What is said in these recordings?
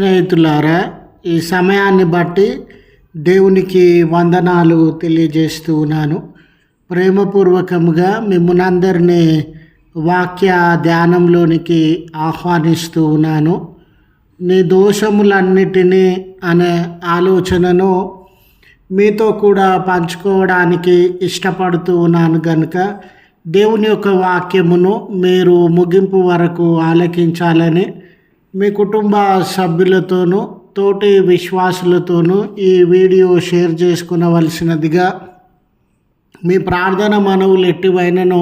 స్నేహితులారా ఈ సమయాన్ని బట్టి దేవునికి వందనాలు తెలియజేస్తూ ఉన్నాను. ప్రేమపూర్వకముగా మిమ్మల్ని వాక్య ధ్యానంలోనికి ఆహ్వానిస్తూ ఉన్నాను. నీ దోషములన్నిటినీ అనే ఆలోచనను మీతో కూడా పంచుకోవడానికి ఇష్టపడుతూ ఉన్నాను కనుక దేవుని యొక్క వాక్యమును మీరు ముగింపు వరకు ఆలకించాలని మీ కుటుంబ సభ్యులతోనూ తోటి విశ్వాసులతోనూ ఈ వీడియో షేర్ చేసుకునవలసినదిగా మీ ప్రార్థన మనవులు ఎట్టివైనను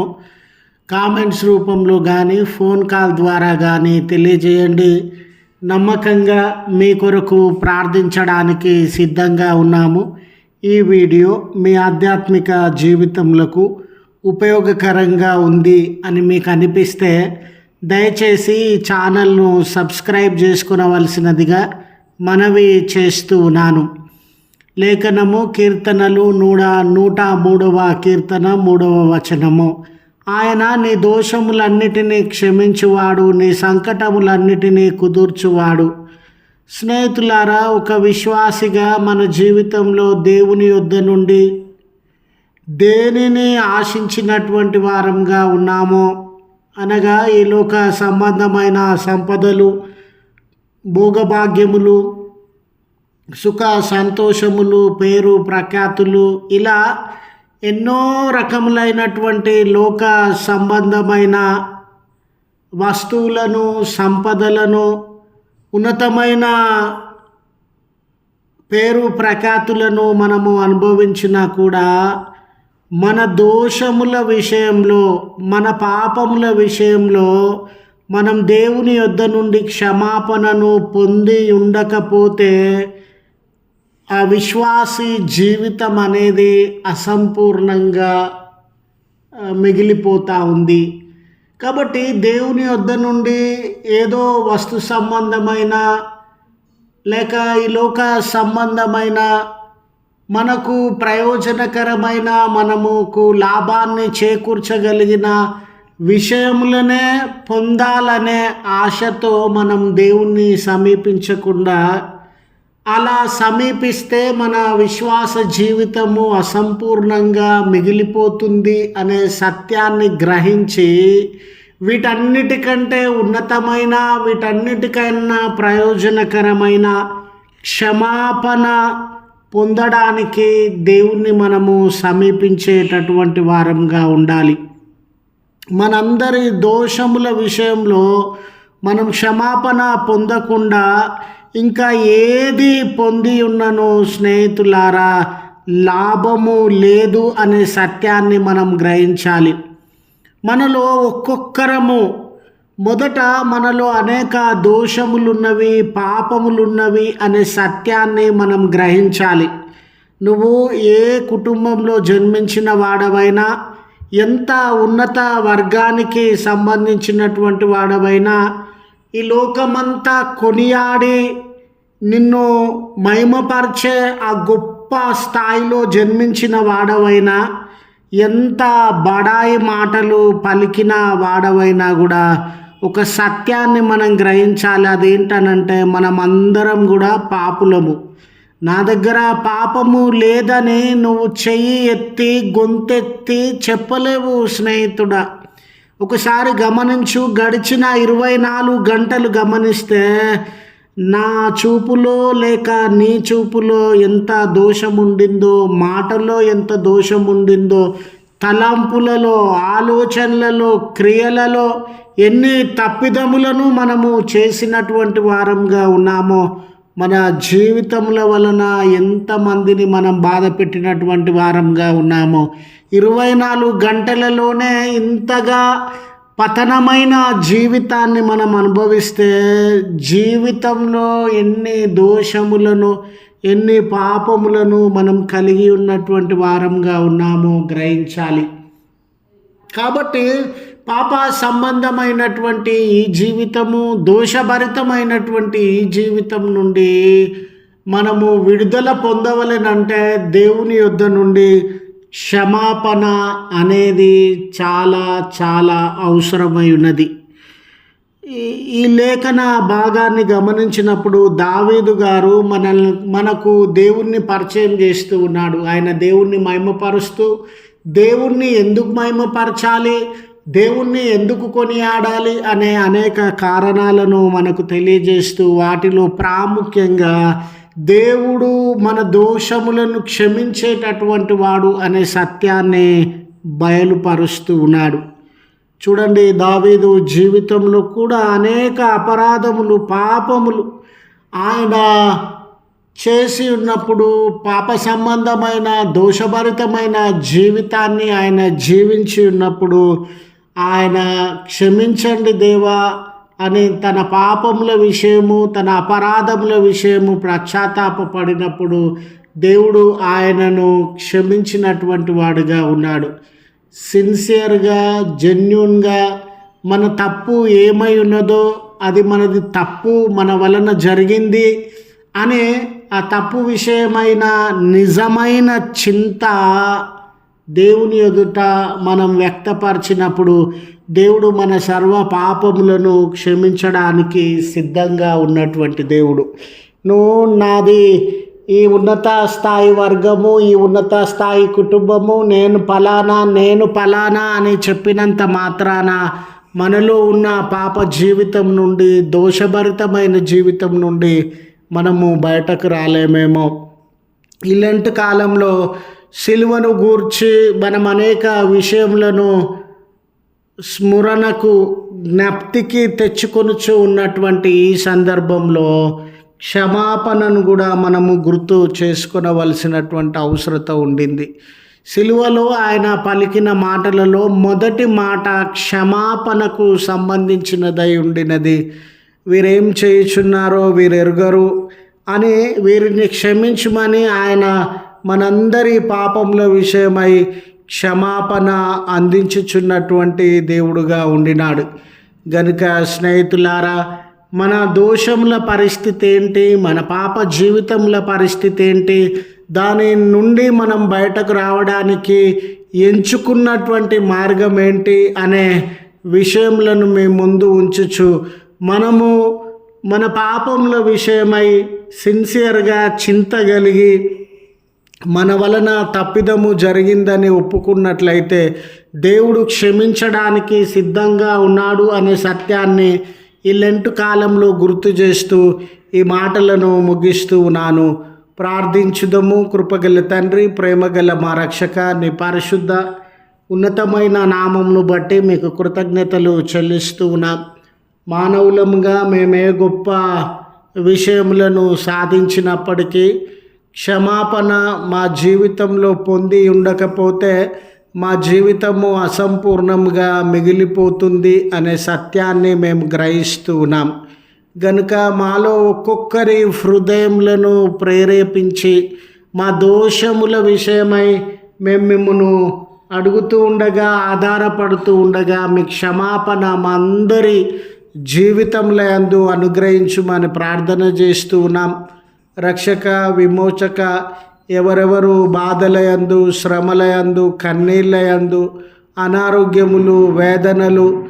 కామెంట్స్ రూపంలో కానీ ఫోన్ కాల్ ద్వారా కానీ తెలియజేయండి. నమ్మకంగా మీ కొరకు ప్రార్థించడానికి సిద్ధంగా ఉన్నాము. ఈ వీడియో మీ ఆధ్యాత్మిక జీవితములకు ఉపయోగకరంగా ఉంది అని మీకు అనిపిస్తే దయచేసి ఈ ఛానల్ను సబ్స్క్రైబ్ చేసుకునవలసినదిగా మనవి చేస్తూ ఉన్నాను. లేఖనము కీర్తనలు నూట నూట మూడవ కీర్తన మూడవ వచనము. ఆయన నీ దోషములన్నిటినీ క్షమించువాడు నీ సంకటములన్నిటినీ కుదుర్చువాడు. స్నేహితులారా ఒక విశ్వాసిగా మన జీవితంలో దేవుని యొద్ద నుండి దేనిని ఆశించినటువంటి వారంగా ఉన్నామో అనగా ఈ లోక సంబంధమైన సంపదలు భోగభాగ్యములు సుఖ సంతోషములు పేరు ప్రఖ్యాతులు ఇలా ఎన్నో రకములైనటువంటి లోక సంబంధమైన వస్తువులను సంపదలను ఉన్నతమైన పేరు ప్రఖ్యాతులను మనము అనుభవించినా కూడా మన దోషముల విషయంలో మన పాపముల విషయంలో మనం దేవుని యొద్ద నుండి క్షమాపణను పొంది ఉండకపోతే ఆ విశ్వాసి జీవితం అనేది అసంపూర్ణంగా మిగిలిపోతూ ఉంది. కాబట్టి దేవుని వద్ద నుండి ఏదో వస్తు సంబంధమైన లేక ఈ లోక సంబంధమైన మనకు ప్రయోజనకరమైన మనముకు లాభాన్ని చేకూర్చగలిగిన విషయములనే పొందాలనే ఆశతో మనం దేవుణ్ణి సమీపించకుండా అలా సమీపిస్తే మన విశ్వాస జీవితము అసంపూర్ణంగా మిగిలిపోతుంది అనే సత్యాన్ని గ్రహించి వీటన్నిటికంటే ఉన్నతమైన వీటన్నిటికన్నా ప్రయోజనకరమైన క్షమాపణ పొందడానికి దేవుణ్ణి మనము సమీపించేటటువంటి వారంగా ఉండాలి. మనందరి దోషముల విషయంలో మనం క్షమాపణ పొందకుండా ఇంకా ఏది పొంది ఉన్నను స్నేహితులారా లాభము లేదు అనే సత్యాన్ని మనం గ్రహించాలి. మనలో ఒక్కొక్కరము మొదట మనలో అనేక దోషములున్నవి పాపములున్నవి అనే సత్యాన్ని మనం గ్రహించాలి. నువ్వు ఏ కుటుంబంలో జన్మించిన వాడవైనా ఎంత ఉన్నత వర్గానికి సంబంధించినటువంటి వాడవైనా ఈ లోకమంతా కొనియాడి నిన్ను మహిమపరిచే ఆ గొప్ప స్థాయిలో జన్మించిన వాడవైనా ఎంత బడాయి మాటలు పలికిన వాడవైనా కూడా ఒక సత్యాన్ని మనం గ్రహించాలి. అదేంటనంటే మనం అందరం కూడా పాపులము. నా దగ్గర పాపము లేదని నువ్వు చెయ్యి ఎత్తి గొంతెత్తి చెప్పలేవు స్నేహితుడా. ఒకసారి గమనించు గడిచిన ఇరవై నాలుగు గంటలు గమనిస్తే నా చూపులో లేక నీ చూపులో ఎంత దోషం ఉండిందో మాటలో ఎంత దోషం ఉండిందో తలంపులలో ఆలోచనలలో క్రియలలో ఎన్ని తప్పిదములను మనము చేసినటువంటి వారంగా ఉన్నామో మన జీవితముల వలన ఎంతమందిని మనం బాధ పెట్టినటువంటి వారంగా ఉన్నామో ఇరవై నాలుగు గంటలలోనే ఇంతగా పతనమైన జీవితాన్ని మనం అనుభవిస్తే జీవితంలో ఎన్ని దోషములను ఎన్ని పాపములను మనం కలిగి ఉన్నటువంటి వారంగా ఉన్నామో గ్రహించాలి. కాబట్టి పాప సంబంధమైనటువంటి ఈ జీవితము దోషభరితమైనటువంటి ఈ జీవితం నుండి మనము విడుదల పొందవలెనంటే దేవుని యొద్ద నుండి క్షమాపణ అనేది చాలా చాలా అవసరమై ఉన్నది ఈ- ఈ లేఖన భాగాన్ని గమనించినప్పుడు దావీదు గారు మనల్ని మనకు దేవుణ్ణి పరిచయం చేస్తూ ఉన్నాడు. ఆయన దేవుణ్ణి మహిమపరుస్తూ దేవుణ్ణి ఎందుకు మహిమపరచాలి? దేవుణ్ణి ఎందుకు కొనియాడాలి? అనే అనేక కారణాలను మనకు తెలియజేస్తూ వాటిలో ప్రాముఖ్యంగా దేవుడు మన దోషములను క్షమించేటటువంటి వాడు అనే సత్యాన్ని బయలుపరుస్తూ ఉన్నాడు. చూడండి దావీదు జీవితంలో కూడా అనేక అపరాధములు పాపములు ఆయన చేసి ఉన్నప్పుడు పాప సంబంధమైన దోషభరితమైన జీవితాన్ని ఆయన జీవించి ఉన్నప్పుడు ఆయన క్షమించండి దేవా అని తన పాపముల విషయము తన అపరాధముల విషయము పశ్చాత్తాపడినప్పుడు దేవుడు ఆయనను క్షమించినటువంటి వాడుగా ఉన్నాడు. సిన్సియర్గా జెన్యున్గా మన తప్పు ఏమై ఉన్నదో అది మనది తప్పు మన వలన జరిగింది అనే ఆ తప్పు విషయమైన నిజమైన చింత దేవుని ఎదుట మనం వ్యక్తపరిచినప్పుడు దేవుడు మన సర్వ పాపములను క్షమించడానికి సిద్ధంగా ఉన్నటువంటి దేవుడు. నువ్వు నాది ఈ ఉన్నత స్థాయి వర్గము ఈ ఉన్నత స్థాయి కుటుంబము నేను ఫలానా నేను ఫలానా అని చెప్పినంత మాత్రాన మనలో ఉన్న పాప జీవితం నుండి దోషభరితమైన జీవితం నుండి మనము బయటకు రాలేమేమో. ఇలాంటి కాలంలో సిలువను గూర్చి మనం అనేక విషయములను స్మరణకు జ్ఞప్తికి తెచ్చుకొనుచు ఉన్నటువంటి ఈ సందర్భంలో క్షమాపణను కూడా మనము గుర్తు చేసుకునవలసినటువంటి అవసరత ఉండింది. సిలువలో ఆయన పలికిన మాటలలో మొదటి మాట క్షమాపణకు సంబంధించినదై ఉండినది. వీరేం చేయుచున్నారో వీరెరుగరు అని వీరిని క్షమించమని ఆయన మనందరి పాపముల విషయమై క్షమాపణ అందించుచున్నటువంటి దేవుడుగా ఉండినాడు. గనుక స్నేహితులారా మన దోషముల పరిస్థితి ఏంటి మన పాప జీవితముల పరిస్థితి ఏంటి దాని నుండి మనం బయటకు రావడానికి ఎంచుకున్నటువంటి మార్గం ఏంటి అనే విషయములను మీ ముందు ఉంచుచు మనము మన పాపముల విషయమై సిన్సియర్గా చింత కలిగి మన వలన తప్పిదము జరిగిందని ఒప్పుకున్నట్లయితే దేవుడు క్షమించడానికి సిద్ధంగా ఉన్నాడు అనే సత్యాన్ని ఈ లెంటు కాలంలో గుర్తు చేస్తూ ఈ మాటలను ముగిస్తూ ఉన్నాను. ప్రార్థించుదము కృపగల తండ్రి ప్రేమగల మా రక్షక నీ పరిశుద్ధ ఉన్నతమైన నామంను బట్టి మీకు కృతజ్ఞతలు చెల్లిస్తూ ఉన్నాం. మానవులముగా మేమే గొప్ప విషయములను సాధించినప్పటికీ క్షమాపణ మా జీవితంలో పొంది ఉండకపోతే మా జీవితము అసంపూర్ణంగా మిగిలిపోతుంది అనే సత్యాన్ని మేము గ్రహిస్తూ ఉన్నాం. గనుక మాలో ఒక్కొక్కరి హృదయములను ప్రేరేపించి మా దోషముల విషయమై మేము మిమ్మను అడుగుతూ ఉండగా ఆధారపడుతూ ఉండగా మీ క్షమాపణ మా అందరి జీవితంలో అందు అనుగ్రహించుమని ప్రార్థన చేస్తూ ఉన్నాం. రక్షక విమోచక ఎవరెవరు బాధలయందు శ్రమలయందు కన్నీళ్ళయందు అనారోగ్యములు వేదనలు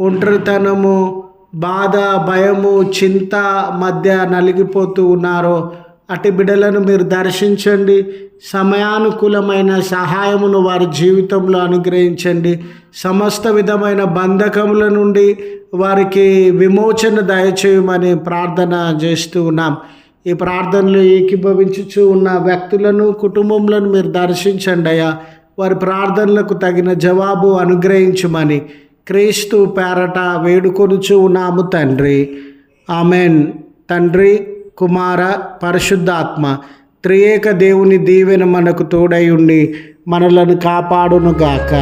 ఒంటరితనము బాధ భయము చింత మధ్య నలిగిపోతూ ఉన్నారో అటు బిడలను మీరు దర్శించండి. సమయానుకూలమైన సహాయమును వారి జీవితంలో అనుగ్రహించండి. సమస్త విధమైన బంధకముల నుండి వారికి విమోచన దయచేయమని ప్రార్థన చేస్తూ ఉన్నాం. ఈ ప్రార్థనలు ఏకీభవించుచు ఉన్న వ్యక్తులను కుటుంబములను మీరు దర్శించండి అయ్యా. వారి ప్రార్థనలకు తగిన జవాబు అనుగ్రహించమని క్రీస్తు పేరట వేడుకొనుచు ఉన్నాము తండ్రి. ఆమెన్. తండ్రి కుమార పరిశుద్ధాత్మ త్రియేక దేవుని దీవెన మనకు తోడై ఉండి మనలను కాపాడునుగాక.